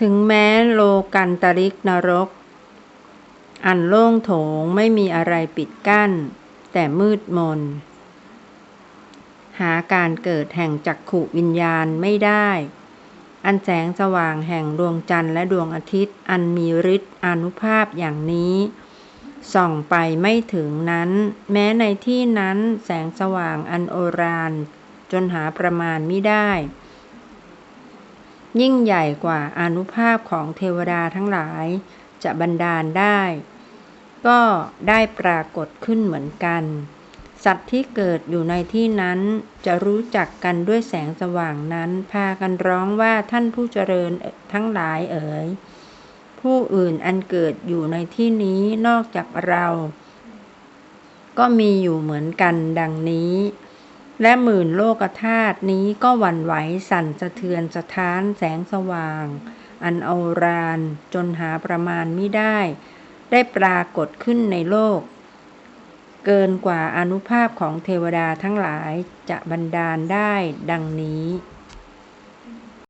ถึงแม้โลกันตริกนรก อันโล่งโถงไม่มีอะไรปิดกั้น แต่มืดมน หาการเกิดแห่งจักขุวิญญาณไม่ได้ อันแสงสว่างแห่งดวงจันทร์และดวงอาทิตย์ อันมีฤทธิ์อนุภาพอย่างนี้ ส่องไปไม่ถึงนั้น แม้ในที่นั้นแสงสว่างอันโอรานจนหาประมาณไม่ได้ ยิ่งใหญ่กว่าอนุภาพของเทวดาทั้งหลาย จะบันดาลได้ ก็ได้ปรากฏขึ้นเหมือนกัน สัตว์ที่เกิดอยู่ในที่นั้นจะรู้จักกันด้วยแสงสว่างนั้น พากันร้องว่าท่านผู้เจริญทั้งหลายเอ๋ยผู้อื่นอันเกิดอยู่ในที่นี้นอกจากเรา ก็มีอยู่เหมือนกันดังนี้ และหมื่นโลกธาตุนี้ก็หวั่นไหวสั่นสะเทือนสะท้านแสงสว่าง อันเอารานจนหาประมาณไม่ได้ ได้ปรากฏขึ้นในโลก เกินกว่าอนุภาพของเทวดาทั้งหลายจะบันดาลได้ดังนี้